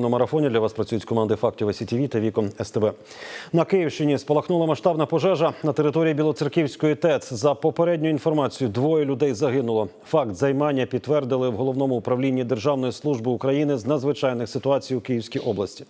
На марафоні для вас працюють команди фактів СІТВ та віком СТБ. На Київщині спалахнула масштабна пожежа на території Білоцерківської ТЕЦ. За попередньою інформацією, двоє людей загинуло. Факт займання підтвердили в головному управлінні Державної служби України з надзвичайних ситуацій у Київській області.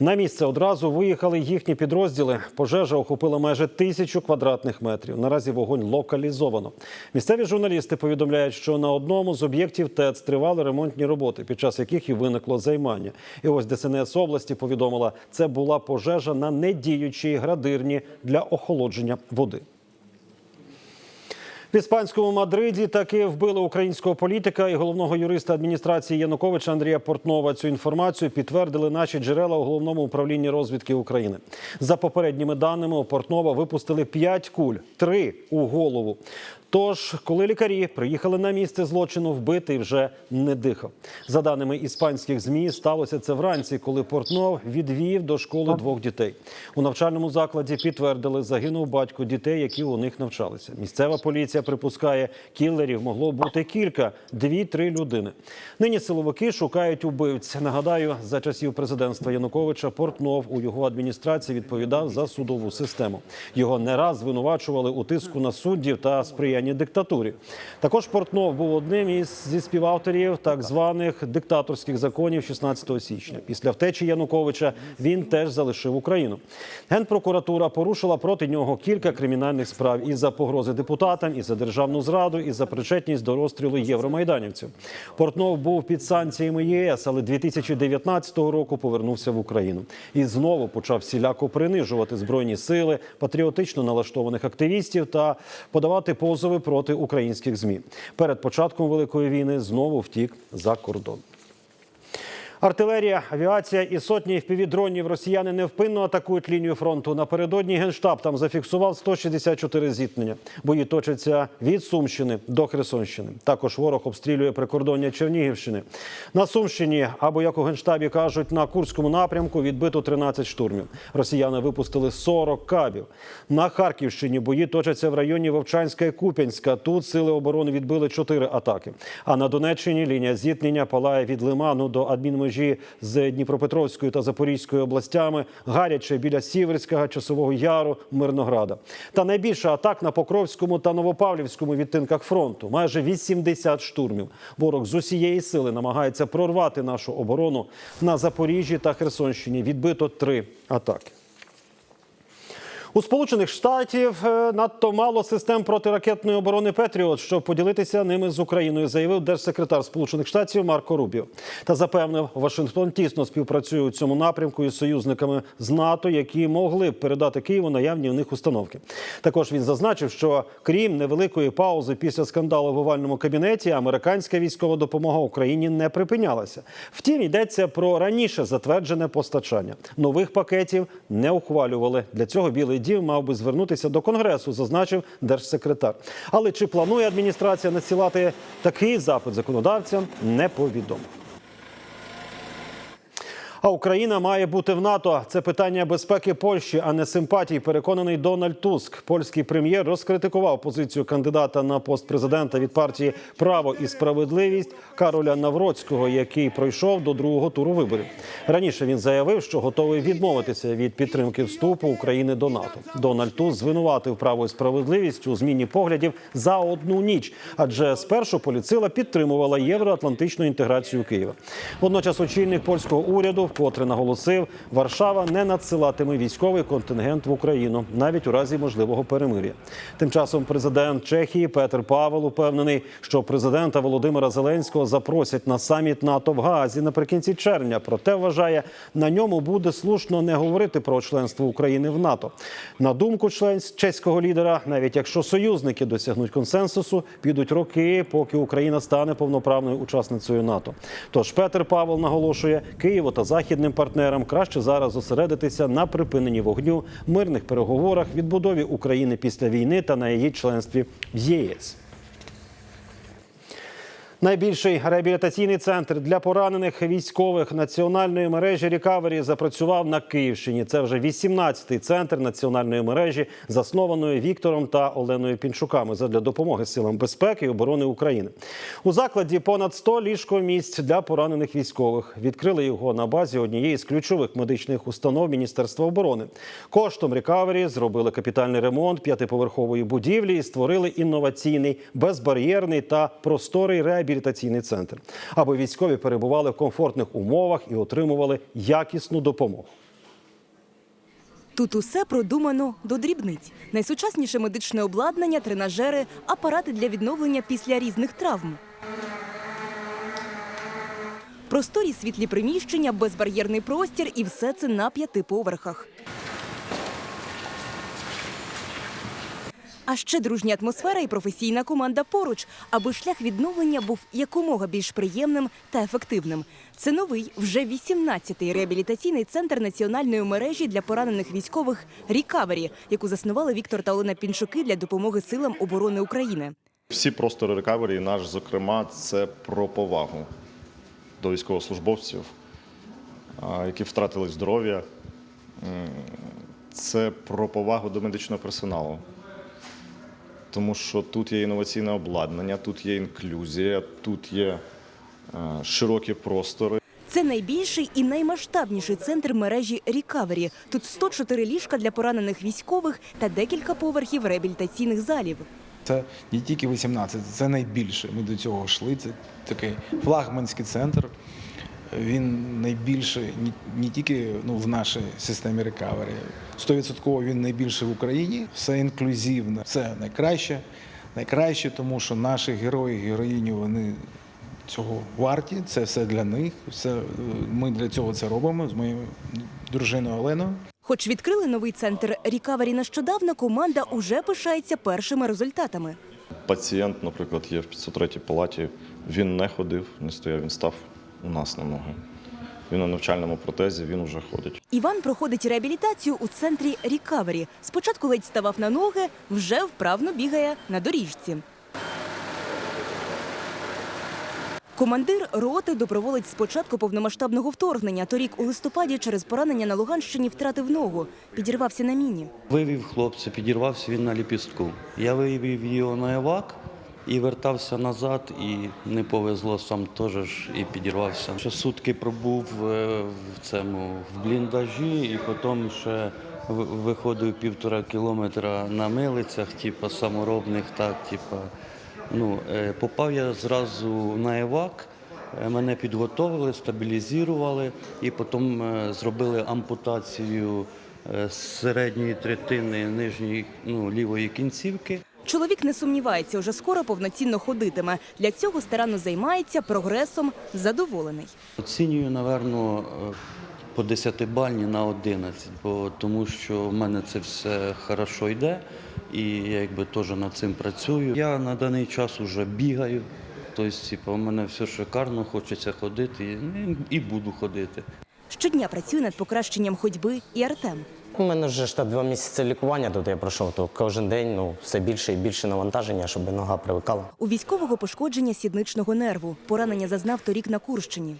На місце одразу виїхали їхні підрозділи. Пожежа охопила майже тисячу квадратних метрів. Наразі вогонь локалізовано. Місцеві журналісти повідомляють, що на одному з об'єктів ТЕЦ тривали ремонтні роботи, під час яких і виникло займання. І ось ДСНС області повідомила, це була пожежа на недіючій градирні для охолодження води. В іспанському Мадриді таки вбили українського політика і головного юриста адміністрації Януковича Андрія Портнова. Цю інформацію підтвердили наші джерела у головному управлінні розвідки України. За попередніми даними у Портнова випустили 5 куль, 3 у голову. Тож, коли лікарі приїхали на місце злочину, вбитий вже не дихав. За даними іспанських змі, сталося це вранці, коли Портнов відвів до школи двох дітей. У навчальному закладі підтвердили, загинув батько дітей, які у них навчалися. Місцева поліція припускає, кілерів могло бути кілька, дві-три людини. Нині силовики шукають убивць. Нагадаю, за часів президентства Януковича Портнов у його адміністрації відповідав за судову систему. Його не раз звинувачували у тиску на суддів та сприянні диктатурі. Також Портнов був одним із зі співавторів так званих диктаторських законів 16 січня. Після втечі Януковича він теж залишив Україну. Генпрокуратура порушила проти нього кілька кримінальних справ із за погрози депутатам, і за державну зраду, і за причетність до розстрілу євромайданівців. Портнов був під санкціями ЄС, але 2019 року повернувся в Україну і знову почав всіляко принижувати збройні сили, патріотично налаштованих активістів та подавати позови проти українських змі. Перед початком великої війни знову втік за кордон. Артилерія, авіація і сотні впівдронів росіяни невпинно атакують лінію фронту. Напередодні генштаб там зафіксував 164 зіткнення. Бої точаться від Сумщини до Херсонщини. Також ворог обстрілює прикордоння Чернігівщини. На Сумщині, або як у генштабі кажуть, на Курському напрямку відбито 13 штурмів. Росіяни випустили 40 кабів. На Харківщині бої точаться в районі Вовчанська і Куп'янська. Тут сили оборони відбили 4 атаки. А на Донеччині лінія зіткнення палає від Лиману до адмінмежі з Дніпропетровською та Запорізькою областями, гаряче біля Сіверського, Часового Яру, Мирнограда. Та найбільше атак на Покровському та Новопавлівському відтинках фронту. Майже 80 штурмів. Ворог з усієї сили намагається прорвати нашу оборону на Запоріжжі та Херсонщині. Відбито три атаки. У Сполучених Штатів е, надто мало систем протиракетної оборони Петріот, щоб поділитися ними з Україною, заявив держсекретар Сполучених Штатів Марко Рубіо. Та запевнив, Вашингтон тісно співпрацює у цьому напрямку із союзниками з НАТО, які могли б передати Києву наявні в них установки. Також він зазначив, що крім невеликої паузи після скандалу в овальному кабінеті, американська військова допомога Україні не припинялася. Втім, йдеться про раніше затверджене постачання. Нових пакетів не ухвалювали. Для цього білий дім мав би звернутися до конгресу, зазначив держсекретар. Але чи планує адміністрація надсилати такий запит законодавцям, не повідомив. А Україна має бути в НАТО. Це питання безпеки Польщі, а не симпатій. Переконаний Дональд Туск. Польський прем'єр розкритикував позицію кандидата на пост президента від партії Право і справедливість Кароля Навроцького, який пройшов до другого туру виборів. Раніше він заявив, що готовий відмовитися від підтримки вступу України до НАТО. Дональд Туск звинуватив право і справедливість у зміні поглядів за одну ніч, адже спершу поліцила підтримувала євроатлантичну інтеграцію Києва. Водночас очільник польського уряду вкотре наголосив, Варшава не надсилатиме військовий контингент в Україну навіть у разі можливого перемир'я. Тим часом президент Чехії Петр Павел упевнений, що президента Володимира Зеленського запросять на саміт НАТО в Гаазі наприкінці червня. Проте вважає, на ньому буде слушно не говорити про членство України в НАТО. На думку член чеського лідера, навіть якщо союзники досягнуть консенсусу, підуть роки, поки Україна стане повноправною учасницею НАТО. Тож Петр Павел наголошує, Києву та західним партнерам краще зараз зосередитися на припиненні вогню, мирних переговорах, відбудові України після війни та на її членстві в ЄС. Найбільший реабілітаційний центр для поранених військових національної мережі Рікавері запрацював на Київщині. Це вже 18-й центр національної мережі, заснованої Віктором та Оленою Пінчуками задля допомоги силам безпеки і оборони України. У закладі понад 100 ліжкомісць для поранених військових. Відкрили його на базі однієї з ключових медичних установ Міністерства оборони. Коштом Рікавері зробили капітальний ремонт п'ятиповерхової будівлі і створили інноваційний, безбар'єрний та просторий реабілітаційний центр, аби військові перебували в комфортних умовах і отримували якісну допомогу. Тут усе продумано до дрібниць. Найсучасніше медичне обладнання, тренажери, апарати для відновлення після різних травм. Просторі світлі приміщення, безбар'єрний простір і все це на п'яти поверхах. А ще дружня атмосфера і професійна команда поруч, аби шлях відновлення був якомога більш приємним та ефективним. Це новий, вже 18-й реабілітаційний центр національної мережі для поранених військових Рікавері, яку заснували Віктор та Олена Пінчуки для допомоги силам оборони України. Всі простори рекавері, наш, зокрема, це про повагу до військовослужбовців, які втратили здоров'я. Це про повагу до медичного персоналу. Тому що тут є інноваційне обладнання, тут є інклюзія, тут є е, широкі простори. Це найбільший і наймасштабніший центр мережі Рікавері. Тут 104 ліжка для поранених військових та декілька поверхів реабілітаційних залів. Це не тільки 18, це найбільше. Ми до цього йшли. Це такий флагманський центр. Він найбільший не, тільки ну, в нашій системі рекавері. 100% він найбільший в Україні. Все інклюзивне, все найкраще. Найкраще, тому що наші герої, героїні, вони цього варті. Це все для них. Все, е, ми для цього це робимо з моєю дружиною Оленою. Хоч відкрили новий центр Рікавері нещодавно, команда уже пишається першими результатами. Пацієнт, наприклад, є в 503 палаті, він не ходив, не стояв, він став у нас на ноги. Він на навчальному протезі, він вже ходить. Іван проходить реабілітацію у центрі Рікавері. Спочатку ледь ставав на ноги, вже вправно бігає на доріжці. Командир роти доброволець з початку повномасштабного вторгнення. Торік у листопаді через поранення на Луганщині втратив ногу, підірвався на міні. Вивів хлопця, підірвався він на ліпістку. Я вивів його на евак і вертався назад, і не повезло, сам теж і підірвався. Ще сутки пробув е, в цьому в бліндажі, і потім ще виходив півтора кілометра на милицях, типу саморобних, так, типу. Ну, е, попав я зразу на евак. Е, Мене підготовили, стабілізували і потім зробили ампутацію середньої третини нижньої ну, лівої кінцівки. Чоловік не сумнівається, уже скоро повноцінно ходитиме. Для цього старанно займається прогресом, задоволений. Оцінюю, напевно, е, по 10 бальні на 11, бо тому що в мене це все хорошо йде, і я якби теж над цим працюю. Я на даний час вже бігаю. Тобто, типу, у мене все шикарно, хочеться ходити і, і буду ходити. Щодня працює над покращенням ходьби і Артем. У мене вже ж та два місяці лікування тут я пройшов, то кожен день ну, все більше і більше навантаження, щоб нога привикала. У військового пошкодження сідничного нерву. Поранення зазнав торік на Курщині.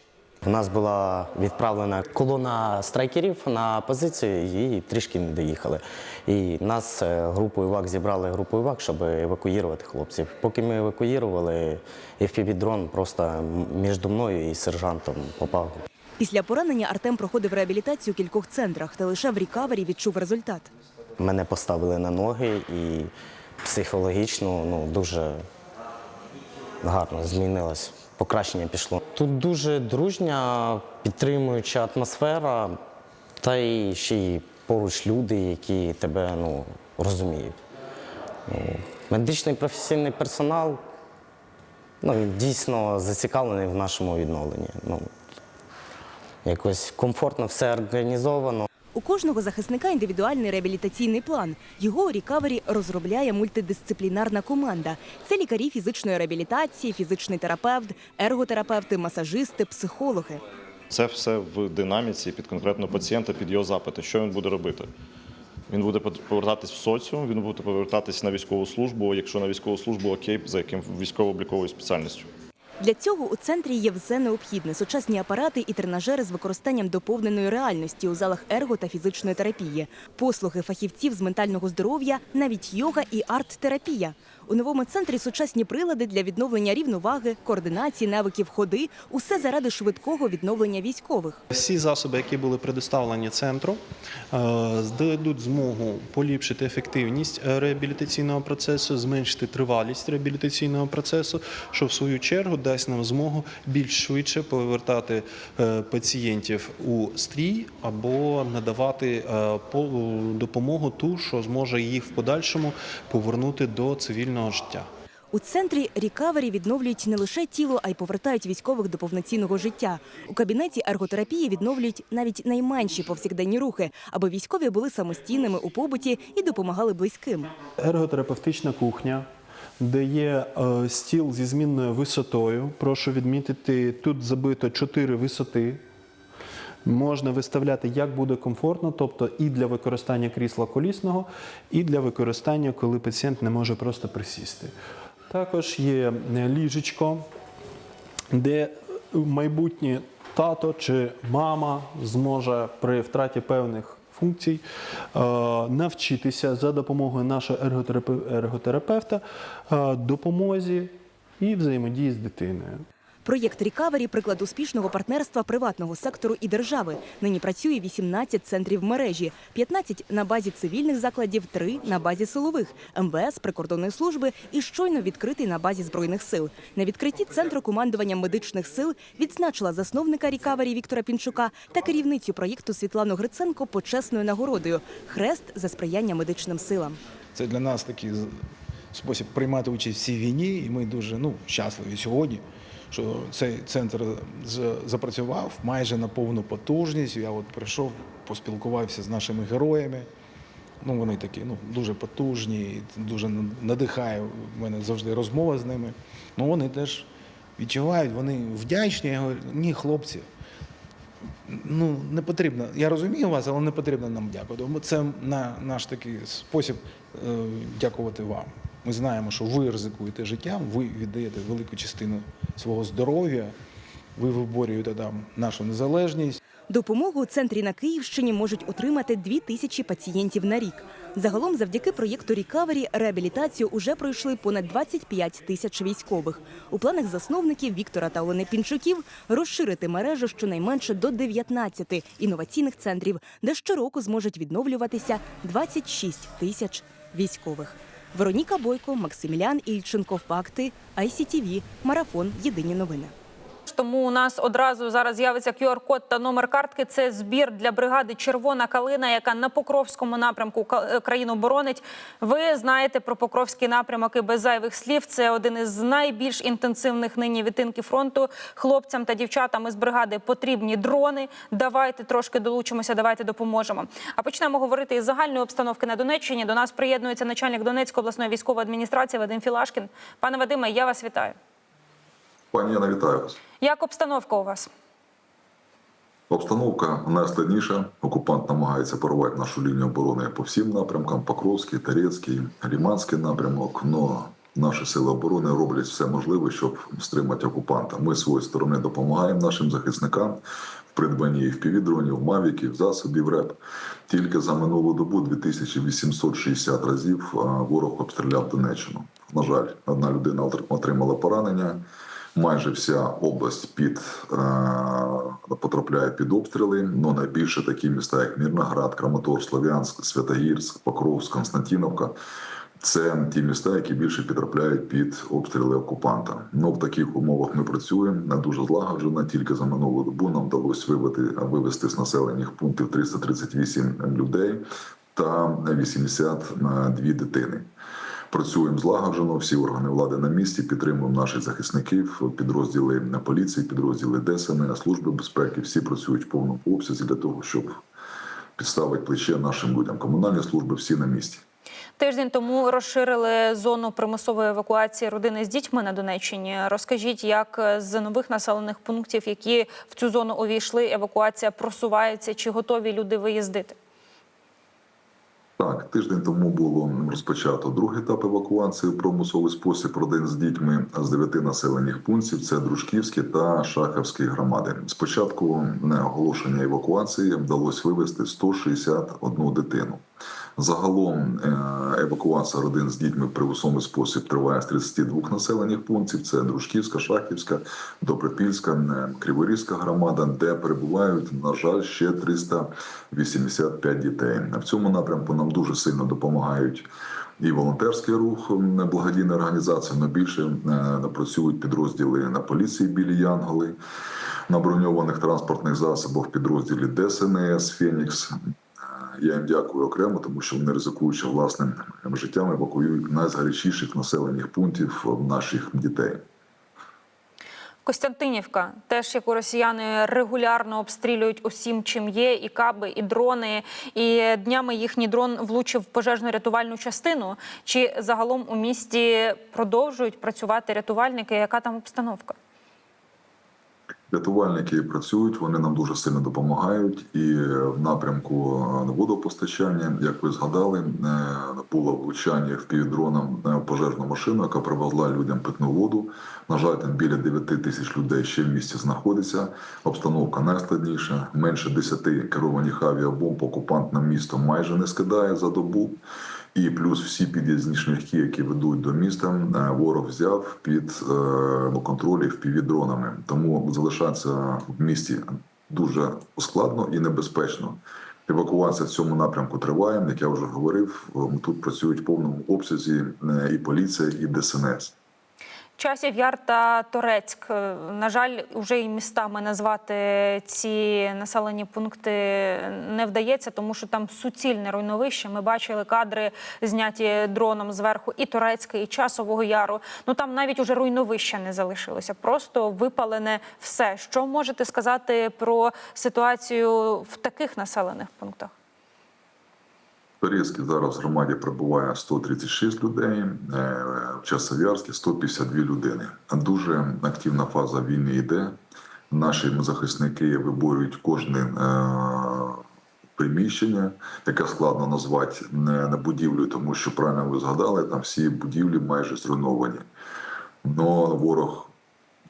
У нас була відправлена колона страйкерів на позицію і трішки не доїхали. І нас е, групою ВАК зібрали групою ВАК, щоб евакуювати хлопців. Поки ми евакуювали, FPV-дрон просто м- між мною і сержантом попав. Після поранення Артем проходив реабілітацію у кількох центрах та лише в рікавері відчув результат. Мене поставили на ноги і психологічно ну, дуже гарно змінилось. Покращення пішло. Тут дуже дружня, підтримуюча атмосфера, та й ще й поруч люди, які тебе ну, розуміють. Ну, медичний професійний персонал ну, дійсно зацікавлений в нашому відновленні. Ну, якось комфортно все організовано. У кожного захисника індивідуальний реабілітаційний план. Його у рікавері розробляє мультидисциплінарна команда. Це лікарі фізичної реабілітації, фізичний терапевт, ерготерапевти, масажисти, психологи. Це все в динаміці під конкретного пацієнта, під його запити. Що він буде робити? Він буде повертатись в соціум, він буде повертатись на військову службу. Якщо на військову службу, окей, за яким військово-обліковою спеціальністю. Для цього у центрі є все необхідне: сучасні апарати і тренажери з використанням доповненої реальності у залах ерго та фізичної терапії, послуги фахівців з ментального здоров'я, навіть йога і арт-терапія. У новому центрі сучасні прилади для відновлення рівноваги, координації, навиків ходи усе заради швидкого відновлення військових. Всі засоби, які були предоставлені центру, е, дадуть змогу поліпшити ефективність е, реабілітаційного процесу, зменшити тривалість реабілітаційного процесу, що в свою чергу дасть нам змогу більш швидше повертати е, пацієнтів у стрій або надавати по- допомогу ту, що зможе їх в подальшому повернути до цивільного життя. У центрі рікавері відновлюють не лише тіло, а й повертають військових до повноцінного життя. У кабінеті ерготерапії відновлюють навіть найменші повсякденні рухи, аби військові були самостійними у побуті і допомагали близьким. Ерготерапевтична кухня, де є е, стіл зі змінною висотою. Прошу відмітити, тут забито чотири висоти. Можна виставляти як буде комфортно, тобто і для використання крісла колісного, і для використання, коли пацієнт не може просто присісти. Також є е, ліжечко, де майбутнє тато чи мама зможе при втраті певних функцій е, навчитися за допомогою нашого ерготерапе- ерготерапевта е, допомозі і взаємодії з дитиною. Проєкт Рікавері приклад успішного партнерства приватного сектору і держави. Нині працює 18 центрів мережі, 15 на базі цивільних закладів, 3 на базі силових, МВС, прикордонної служби і щойно відкритий на базі збройних сил. На відкритті центру командування медичних сил відзначила засновника Рікавері Віктора Пінчука та керівницю проєкту Світлану Гриценко почесною нагородою Хрест за сприяння медичним силам. Це для нас такий спосіб приймати участь в цій війні, і ми дуже ну, щасливі сьогодні, що цей центр запрацював майже на повну потужність. Я от прийшов, поспілкувався з нашими героями. Ну, вони такі ну, дуже потужні, дуже надихає в мене завжди розмова з ними. Ну, вони теж відчувають, вони вдячні. Я говорю, ні, хлопці, ну не потрібно. Я розумію вас, але не потрібно нам дякувати. Це на наш такий спосіб е, дякувати вам. Ми знаємо, що ви ризикуєте життям, ви віддаєте велику частину свого здоров'я, ви виборюєте там нашу незалежність. Допомогу у центрі на Київщині можуть отримати дві тисячі пацієнтів на рік. Загалом, завдяки проєкту Рікавері, реабілітацію уже пройшли понад 25 тисяч військових. У планах засновників Віктора та Олени Пінчуків розширити мережу щонайменше до 19 інноваційних центрів, де щороку зможуть відновлюватися 26 тисяч військових. Вероніка Бойко, Максимілян Ільченко. Факти ICTV. Марафон. Єдині новини. Тому у нас одразу зараз з'явиться QR-код та номер картки. Це збір для бригади Червона калина, яка на Покровському напрямку е, країну боронить. Ви знаєте про Покровський напрямок і без зайвих слів. Це один із найбільш інтенсивних нині відтинків фронту. Хлопцям та дівчатам із бригади потрібні дрони. Давайте трошки долучимося, давайте допоможемо. А почнемо говорити із загальної обстановки на Донеччині. До нас приєднується начальник Донецької обласної військової адміністрації Вадим Філашкін. Пане Вадиме, я вас вітаю. Пані Яна, вітаю вас. Як обстановка у вас? Обстановка найскладніша. Окупант намагається порвати нашу лінію оборони по всім напрямкам: Покровський, Тарецький, Ліманський напрямок. Но наші сили оборони роблять все можливе, щоб стримати окупанта. Ми з своєї сторони допомагаємо нашим захисникам в придбанні впівдронів, мавіків, засобів РЕП. Тільки за минулу добу 2860 разів ворог обстріляв Донеччину. На жаль, одна людина отримала поранення. Майже вся область під е, потрапляє під обстріли. Ну найбільше такі міста, як Мірноград, Краматор, Слов'янськ, Святогірськ, Покровськ, Константіновка. Це ті міста, які більше підтрапляють під обстріли окупанта. Ну в таких умовах ми працюємо не дуже злагоджено. Тільки за минулу добу нам вдалося вивести вивести з населених пунктів 338 людей та 82 дитини. Працюємо злагоджено, всі органи влади на місці, підтримуємо наших захисників, підрозділи на поліції, підрозділи ДСНС, служби безпеки. Всі працюють в повному обсязі для того, щоб підставити плече нашим людям. Комунальні служби всі на місці. Тиждень тому розширили зону примусової евакуації родини з дітьми на Донеччині. Розкажіть, як з нових населених пунктів, які в цю зону увійшли, евакуація просувається, чи готові люди виїздити? Так, тиждень тому було розпочато другий етап евакуації в промисловий спосіб родин з дітьми з дев'яти населених пунктів. Це Дружківські та Шахівські громади. Спочатку на оголошення евакуації вдалося вивезти 161 дитину. Загалом е, евакуація родин з дітьми в примусовий спосіб триває з 32 населених пунктів. Це Дружківська, Шахівська, Добропільська, е, Криворізька громада, де перебувають, на жаль, ще 385 дітей. В цьому напрямку нам дуже сильно допомагають. І волонтерський рух благодійна організація, але більше е, працюють підрозділи на поліції білі Янголи, на броньованих транспортних засобах підрозділі ДСНС, Фенікс. Я їм дякую окремо, тому що вони ризикуючи власним життям, евакуюють найзгарячіших населених пунктів наших дітей. Костянтинівка, теж яку росіяни регулярно обстрілюють усім, чим є, і каби, і дрони. І днями їхній дрон влучив в пожежно-рятувальну частину. Чи загалом у місті продовжують працювати рятувальники? Яка там обстановка? Рятувальники працюють, вони нам дуже сильно допомагають. І в напрямку е, водопостачання, як ви згадали, е, було влучання в півдроном е, пожежну машину, яка привезла людям питну воду. На жаль, там біля 9 тисяч людей ще в місті знаходиться. Обстановка найскладніша. Менше 10 керованих авіабомб окупант на місто майже не скидає за добу. І плюс всі під'їзні шляхи, які ведуть до міста, е, ворог взяв під е, контролі впівдронами. Тому залишатися в місті дуже складно і небезпечно. Евакуація в цьому напрямку триває. Як я вже говорив, е, тут працюють в повному обсязі і поліція, і ДСНС. Часів Яр та Торецьк. Е, На жаль, вже і містами назвати ці населені пункти не вдається, тому що там суцільне руйновище. Ми бачили кадри, зняті дроном зверху і Торецька, і Часового Яру. Ну там навіть уже руйновища не залишилося, просто випалене все. Що можете сказати про ситуацію в таких населених пунктах? В Торецькій зараз в громаді прибуває 136 людей, е, в Часов'ярській 152 людини. Дуже активна фаза війни йде. Наші захисники виборюють кожне е, приміщення, яке складно назвати не не будівлею, тому що правильно ви згадали, там всі будівлі майже зруйновані. Но ворог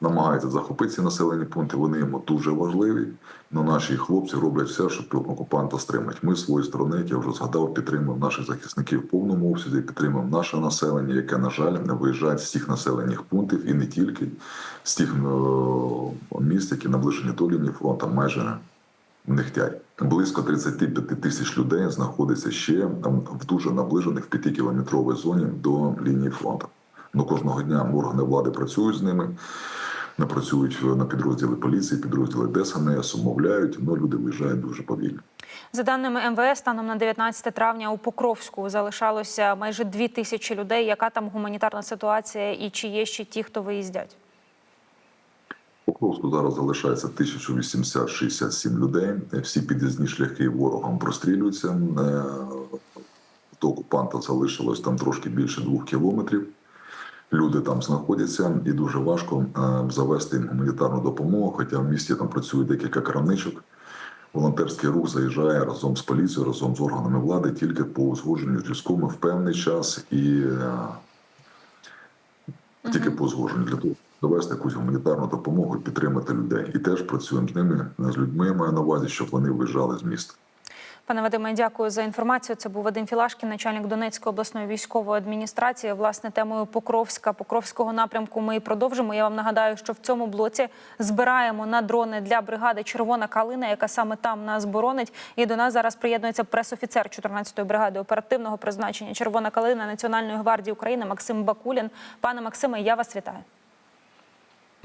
намагається захопити ці населені пункти. Вони йому дуже важливі. Но наші хлопці роблять все, щоб окупанта стримати. Ми з своєї сторони, як я вже згадав, підтримуємо наших захисників в повному обсязі, підтримуємо наше населення, яке, на жаль, не виїжджає з цих населених пунктів і не тільки з тих е, міст, які наближені до лінії фронту, майже не хтять. Близько 35 тисяч людей знаходиться ще в дуже наближених 5-кілометровій зоні до лінії фронту. Ну кожного дня органи влади працюють з ними. Не працюють на підрозділи поліції, підрозділи ДСНС, умовляють, але люди виїжджають дуже повільно. За даними МВС, станом на 19 травня у Покровську залишалося майже дві тисячі людей. Яка там гуманітарна ситуація і чи є ще ті, хто виїздять? Покровську зараз залишається 1867 людей. Всі під'їзні шляхи ворогом прострілюються. Е, До окупанта залишилось там трошки більше двох кілометрів. Люди там знаходяться, і дуже важко е, завести їм гуманітарну допомогу. Хоча в місті там працює декілька крамничок. Волонтерський рух заїжджає разом з поліцією, разом з органами влади тільки по узгодженню з військовими в певний час і е, тільки по узгодженню для того, щоб довести якусь гуманітарну допомогу підтримати людей. І теж працюємо з ними, з людьми маю на увазі, щоб вони виїжджали з міста. Пане Вадиме, дякую за інформацію. Це був Вадим Філашкін, начальник Донецької обласної військової адміністрації. Власне, темою Покровська, Покровського напрямку ми продовжимо. Я вам нагадаю, що в цьому блоці збираємо на дрони для бригади Червона калина, яка саме там нас боронить. І до нас зараз приєднується пресофіцер 14-ї бригади оперативного призначення Червона калина Національної гвардії України Максим Бакулін. Пане Максиме, я вас вітаю.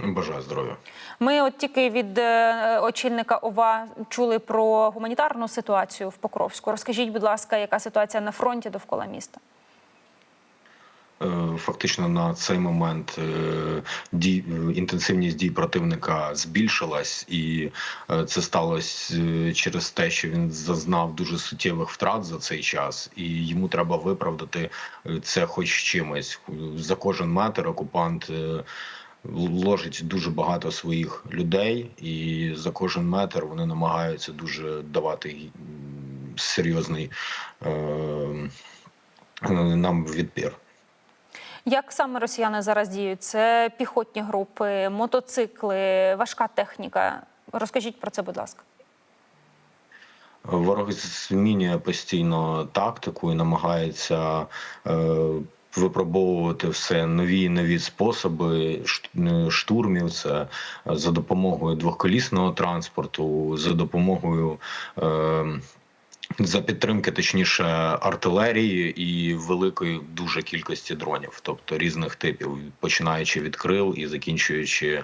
Бажаю здоров'я. Ми от тільки від е, очільника ОВА чули про гуманітарну ситуацію в Покровську. Розкажіть, будь ласка, яка ситуація на фронті довкола міста? Е, Фактично на цей момент е, дій, інтенсивність дій противника збільшилась, і це сталося через те, що він зазнав дуже суттєвих втрат за цей час, і йому треба виправдати це хоч чимось. За кожен метр окупант. Е, Ложить дуже багато своїх людей, і за кожен метр вони намагаються дуже давати серйозний е, нам відпір. Як саме росіяни зараз діють? Це піхотні групи, мотоцикли, важка техніка. Розкажіть про це, будь ласка. Ворог змінює постійно тактику і намагається е, випробовувати все нові і нові способи е, штурмів. Це за допомогою двохколісного транспорту, за допомогою. Е, за підтримки, точніше, артилерії і великої дуже кількості дронів, тобто різних типів, починаючи від крил і закінчуючи е,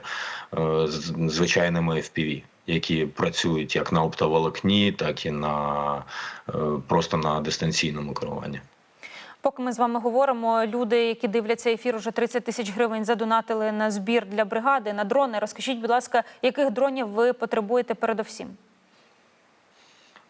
звичайними FPV, які працюють як на оптоволокні, так і на е, просто на дистанційному керуванні. Поки ми з вами говоримо, люди, які дивляться ефір, уже 30 тисяч гривень задонатили на збір для бригади на дрони. Розкажіть, будь ласка, яких дронів ви потребуєте передовсім?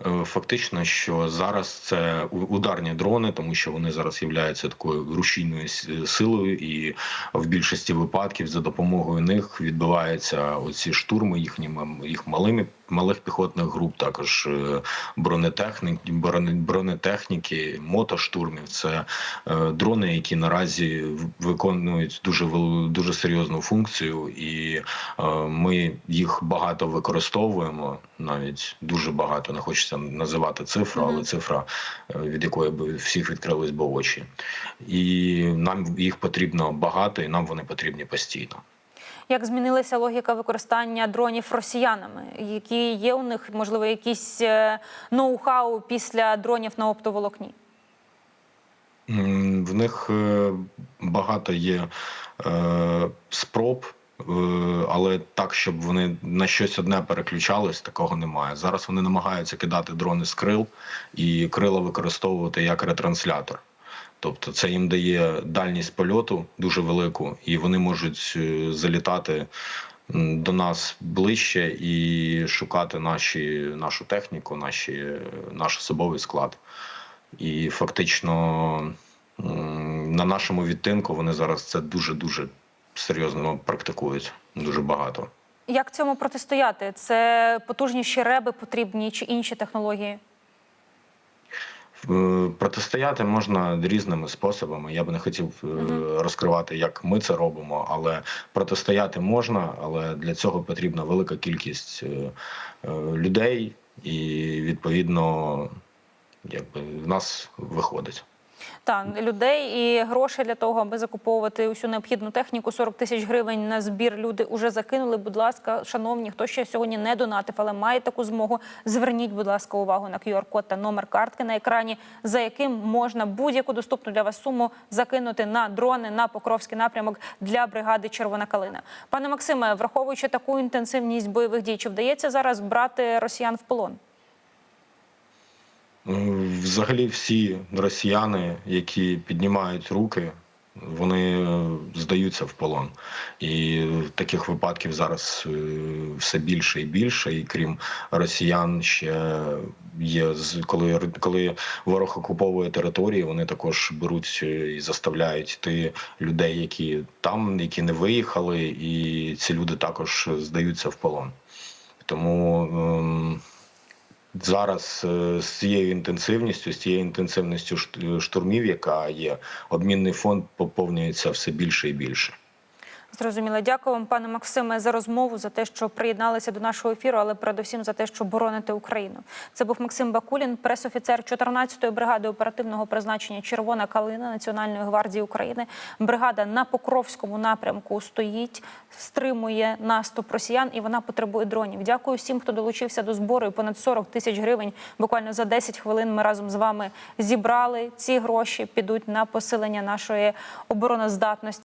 Е, Фактично, що зараз це ударні дрони, тому що вони зараз являються такою рушійною силою, і в більшості випадків за допомогою них відбуваються оці штурми їхніми їх малими малих піхотних груп, також е, бронетехніки, броне- бронетехніки, мотоштурмів. Це е, дрони, які наразі виконують дуже дуже серйозну функцію, і е, ми їх багато використовуємо, навіть дуже багато. Не хочеться називати цифру, але цифра, від якої би всіх відкрились би очі. І нам їх потрібно багато, і нам вони потрібні постійно. Як змінилася логіка використання дронів росіянами? Які є у них, можливо, якісь е, ноу-хау після дронів на оптоволокні? В них е, багато є е, спроб, але так, щоб вони на щось одне переключались, такого немає. Зараз вони намагаються кидати дрони з крил і крила використовувати як ретранслятор. Тобто це їм дає дальність польоту дуже велику, і вони можуть е, залітати до нас ближче і шукати наші, нашу техніку, наші, наш особовий склад. І фактично на нашому відтинку вони зараз це дуже дуже серйозно практикують. Дуже багато. Як цьому протистояти? Це потужніші реби потрібні чи інші технології? Е, Протистояти можна різними способами. Я би не хотів е, розкривати, як ми це робимо, але протистояти можна, але для цього потрібна велика кількість е, людей, і відповідно, якби в нас виходить. Так, людей і грошей для того, аби закуповувати усю необхідну техніку. 40 тисяч гривень на збір люди вже закинули. Будь ласка, шановні, хто ще сьогодні не донатив, але має таку змогу. Зверніть, будь ласка, увагу на QR-код та номер картки на екрані, за яким можна будь-яку доступну для вас суму закинути на дрони на Покровський напрямок для бригади Червона калина. Пане Максиме, враховуючи таку інтенсивність бойових дій, чи вдається зараз брати росіян в полон? Взагалі, всі росіяни, які піднімають руки, вони е, здаються в полон. І таких випадків зараз е, все більше і більше. І крім росіян, ще є коли, коли ворог окуповує території, вони також беруть е, і заставляють йти людей, які там, які не виїхали, і ці люди також здаються в полон. Тому. Зараз е, з цією інтенсивністю, з цією інтенсивністю шт- штурмів, яка є, обмінний фонд поповнюється все більше і більше. Зрозуміло. Дякую вам, пане Максиме, за розмову, за те, що приєдналися до нашого ефіру, але передусім за те, що бороните Україну. Це був Максим Бакулін, пресофіцер 14-ї бригади оперативного призначення Червона калина Національної гвардії України. Бригада на Покровському напрямку стоїть, стримує наступ росіян, і вона потребує дронів. Дякую всім, хто долучився до збору. Понад 40 тисяч гривень. Буквально за 10 хвилин ми разом з вами зібрали. Ці гроші підуть на посилення нашої обороноздатності.